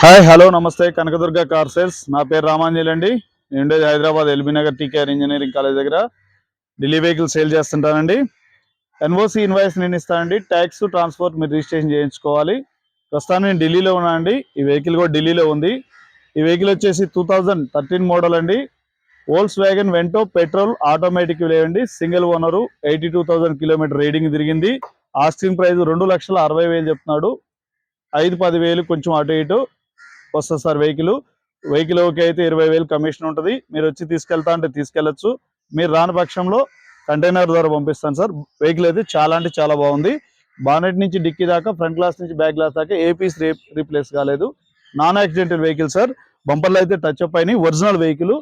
Hi hello నమస్తే. Kanakadurga car sales. నా పేరు రామాంజలి అండి. నేను ఉండేది Hyderabad LB Nagar TKR engineering college దగ్గర ఢిల్లీ వెహికల్ సేల్ చేస్తుంటానండి. ఎన్ఓసి ఇన్వాయిస్ నేను ఇస్తానండి. ట్యాక్స్ ట్రాన్స్పోర్ట్ మీరు రిజిస్ట్రేషన్ చేయించుకోవాలి. ప్రస్తుతం నేను ఢిల్లీలో ఉన్నానండి. ఈ వెహికల్ కూడా ఢిల్లీలో ఉంది. ఈ వెహికల్ వచ్చేసి టూ థర్టీన్ మోడల్ అండి. Volkswagen Vento petrol automatic లేవండి. Single owner eighty two thousand kilometre reading తిరిగింది. ఆస్కింగ్ ప్రైస్ రెండు లక్షల అరవై వేలు చెప్తున్నాడు. ఐదు పది వేలు కొంచెం అటు ఇటు. వస్తుంది సార్ వెహికల్. వెహికల్ ఓకే అయితే ఇరవై వేలు కమిషన్ ఉంటుంది. మీరు వచ్చి తీసుకెళ్తా అంటే తీసుకెళ్ళొచ్చు మీరు రాని పక్షంలో కంటైనర్ ద్వారా పంపిస్తాను సార్. వెహికల్ అయితే చాలా అంటే చాలా బాగుంది. బానెట్ నుంచి డిక్కీ దాకా ఫ్రంట్ గ్లాస్ నుంచి బ్యాక్ గ్లాస్ దాకా ఏ పీస్ రీప్లేస్ కాలేదు. Non accidental vehicle sir. బంపర్లు అయితే టచ్ అప్ అయినాయి. Original vehicle.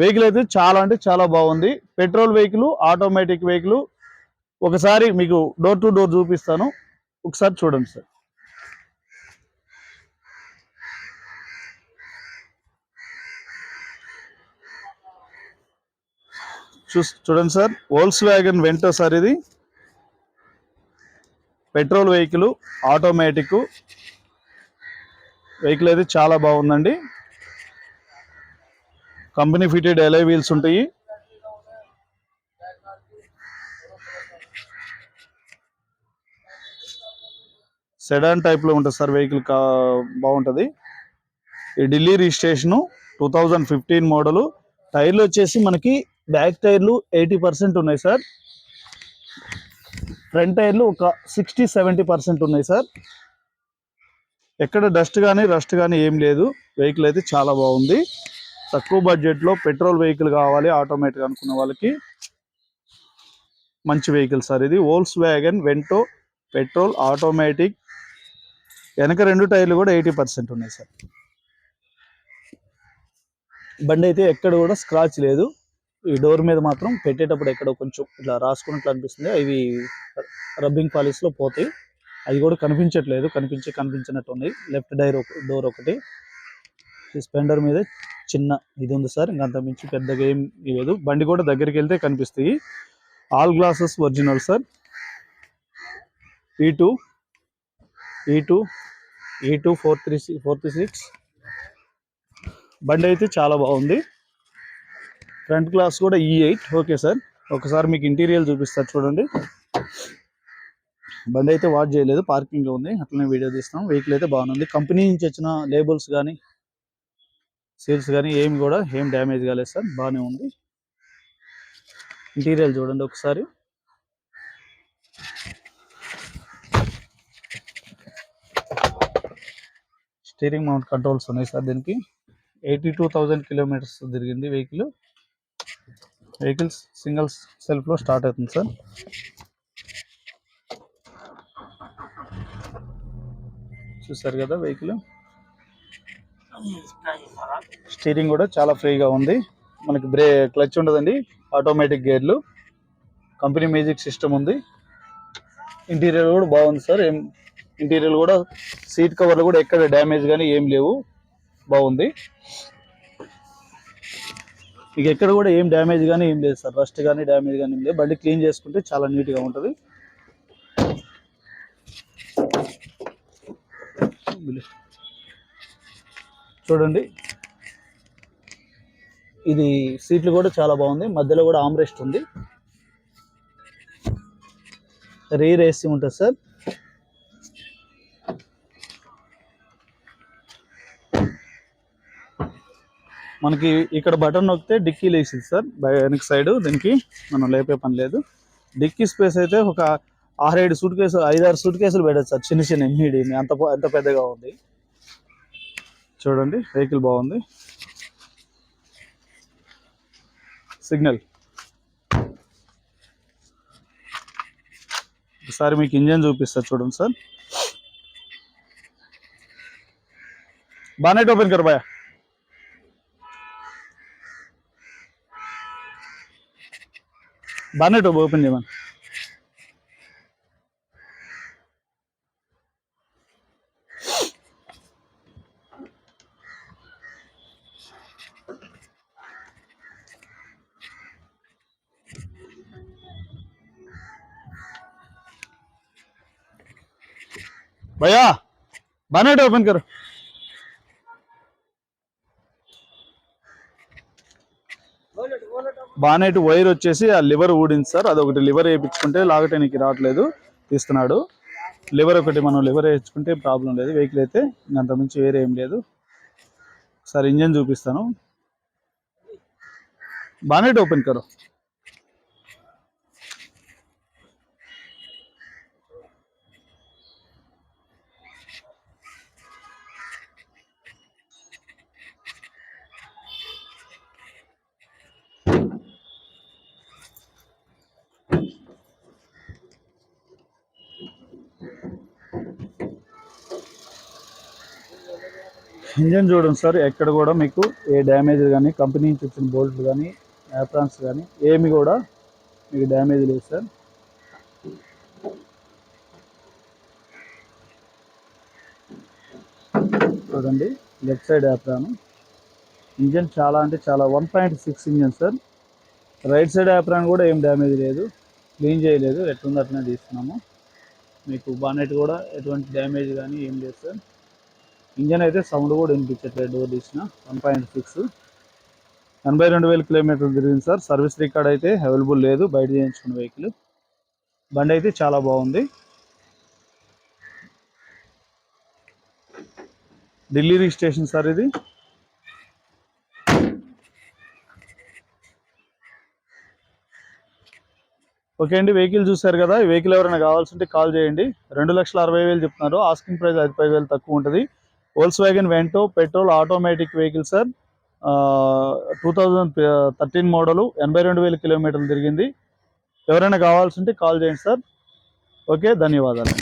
వెహికల్ అయితే చాలా అంటే చాలా బాగుంది. Petrol vehicle automatic vehicle. ఒకసారి మీకు డోర్ టు డోర్ చూపిస్తాను. ఒకసారి చూడండి సార్. చూస్ చూడండి sir. Volkswagen Vento sir ఇది. పెట్రోల్ వెహికల్ ఆటోమేటిక్ వెహికల్ అయితే చాలా బాగుందండి. కంపెనీ ఫిటెడ్ ఎలై వీల్స్ ఉంటాయి. సెడాన్ టైప్లో ఉంటుంది సార్ వెహికల్ కా బాగుంటుంది. ఈ Delhi registration two thousand fifteen model టైర్లు వచ్చేసి మనకి బ్యాక్ టైర్లు ఎయిటీ పర్సెంట్ ఉన్నాయి సార్. ఫ్రంట్ టైర్లు ఒక సిక్స్టీ సెవెంటీ పర్సెంట్ ఉన్నాయి సార్. ఎక్కడ డస్ట్ కానీ రస్ట్ కానీ ఏం లేదు. వెహికల్ అయితే చాలా బాగుంది. తక్కువ బడ్జెట్లో పెట్రోల్ వెహికల్ కావాలి ఆటోమేటిక్ అనుకున్న వాళ్ళకి. మంచి వెహికల్ సార్ ఇది. Volkswagen Vento petrol automatic వెనక రెండు టైర్లు కూడా ఎయిటీ పర్సెంట్ ఉన్నాయి సార్. బండి అయితే ఎక్కడ కూడా స్క్రాచ్ లేదు. ఈ డోర్ మీద మాత్రం పెట్టేటప్పుడు ఎక్కడో కొంచెం ఇట్లా రాసుకున్నట్లు అనిపిస్తుంది. అవి రబ్బింగ్ పాలిష్లో పోతాయి. అది కూడా కనిపించట్లేదు. కనిపించి కనిపించినట్టు ఉంది. లెఫ్ట్ డైర్ డోర్ ఒకటి. ఈ స్పెండర్ మీద చిన్న ఇది ఉంది సార్. ఇంకా మించి పెద్దగా ఏం లేదు. బండి కూడా దగ్గరికి వెళ్తే కనిపిస్తాయి. All glasses original sir. ఈ టూ ఈ టూ ఈ two four three four three six. బండి అయితే చాలా బాగుంది. ఫ్రంట్ గ్లాస్ కూడా ఈ ఎయిట్ ఓకే సార్ ఒకసారి మీకు ఇంటీరియర్ చూపిస్తారు చూడండి. బండి అయితే వాచ్ చేయలేదు పార్కింగ్లో ఉంది. అట్లనే వీడియో తీస్తాం. వెహికల్ అయితే బాగుంది. కంపెనీ నుంచి వచ్చిన లేబుల్స్ కానీ సీల్స్ కానీ ఏమి కూడా ఏం డ్యామేజ్ కాలేదు సార్ బాగానే ఉంది. ఇంటీరియర్ చూడండి ఒకసారి. స్టీరింగ్ మౌంట్ కంట్రోల్స్ ఉన్నాయి సార్ దీనికి. ఎయిటీ టూ థౌజండ్ కిలోమీటర్స్ తిరిగింది వెహికల్ వెహికల్స్ సింగిల్ సెల్ఫ్లో స్టార్ట్ అవుతుంది సార్. చూసారు కదా వెహికల్? స్టీరింగ్ కూడా చాలా ఫ్రీగా ఉంది. మనకి బ్రే క్లచ్ ఉండదండి. ఆటోమేటిక్ గేర్లు. కంపెనీ మ్యూజిక్ సిస్టమ్ ఉంది. ఇంటీరియర్ కూడా బాగుంది సార్. ఏం ఇంటీరియర్ కూడా సీట్ కవర్లు కూడా ఎక్కడ డ్యామేజ్ కానీ ఏం లేవు. బాగుంది. మీకు ఎక్కడ కూడా ఏం డ్యామేజ్ కానీ ఏం లేదు సార్. రస్ట్ కానీ డ్యామేజ్ కానీ ఏం లేదు. బండి క్లీన్ చేసుకుంటే చాలా నీట్గా ఉంటుంది. చూడండి. ఇది సీట్లు కూడా చాలా బాగుంది. మధ్యలో కూడా ఆమ్రెస్ట్ ఉంది. రీర్ ఏసీ ఉంటుంది సార్. మనకి ఇక్కడ బటన్ నొక్కితే డిక్కీ లేచింది సార్. వెనక సైడ్ దీనికి మనం లేపే పని లేదు. డిక్కీ స్పేస్ అయితే ఒక ఆరేడు సూట్ కేసు ఐదారు సూట్ కేసులు పెట్టచ్చు సార్. చిన్న చిన్న ఎంఈడి అంత ఎంత అంత పెద్దగా ఉంది. చూడండి వెహికల్ బాగుంది. సిగ్నల్. ఒకసారి మీకు ఇంజన్ చూపిస్తా చూడండి సార్. బానెట్ ఓపెన్ కర్ బాయ్ బానెట్ ఓపెన్ చేయమని भैया बानेट तो ओपन करो। बोलेट बोलेट బానెట్ వైర్ వచ్చేసి ఆ లివర్ ఊడింది సార్. అదొకటి లివర్ వేయించుకుంటే లాగటానికి రావట్లేదు. తీస్తున్నాడు. లివర్ ఒకటి మనం లివర్ వేయించుకుంటే ప్రాబ్లం లేదు. వెహికల్ అయితే ఇంకంత మించి వేరే ఏం లేదు. సార్ ఇంజన్ చూపిస్తాను. బానెట్ ఓపెన్ కరో ఇంజన్ చూడండి సార్ ఎక్కడ కూడా మీకు ఏ డ్యామేజ్ కానీ కంపెనీ నుంచి వచ్చిన బోల్ట్లు కానీ యాప్రాన్స్ కానీ ఏమి కూడా మీకు డ్యామేజ్ లేదు సార్. చూడండి లెఫ్ట్ సైడ్ యాప్రాన్ ఇంజన్ చాలా అంటే చాలా one point six engine sir. Right side apron కూడా ఏం డ్యామేజ్ లేదు క్లీన్ చేయలేదు ఎట్లుంది అట్లనే తీస్తున్నాము. మీకు బానెట్ కూడా ఎటువంటి డ్యామేజ్ కానీ ఏం లేదు సార్. ఇంజన్ అయితే సౌండ్ కూడా వినిపించట్లేదు డోర్ తీసిన. వన్ పాయింట్ సిక్స్ ఎనభై రెండు వేల కిలోమీటర్లు తిరిగింది సార్. సర్వీస్ రికార్డ్ అయితే అవైలబుల్ లేదు బయట చేయించుకున్న వెహికల్ బండి అయితే చాలా బాగుంది. ఢిల్లీ రిజిస్ట్రేషన్ సార్ ఇది. ఓకే అండి వెహికల్ చూశారు కదా. ఈ వెహికల్ ఎవరైనా కావాల్సింటే కాల్ చేయండి. రెండు లక్షల అరవై వేలు చెప్తున్నారు. ఆస్కింగ్ ప్రైస్ ఐదు పై వేలు తక్కువ ఉంటుంది. Volkswagen Vento petrol automatic vehicle sir two thousand thirteen model ఎనభై రెండు వేల కిలోమీటర్లు తిరిగింది. ఎవరైనా కావాల్సి ఉంటే కాల్ చేయండి సార్ ఓకే ధన్యవాదాలు.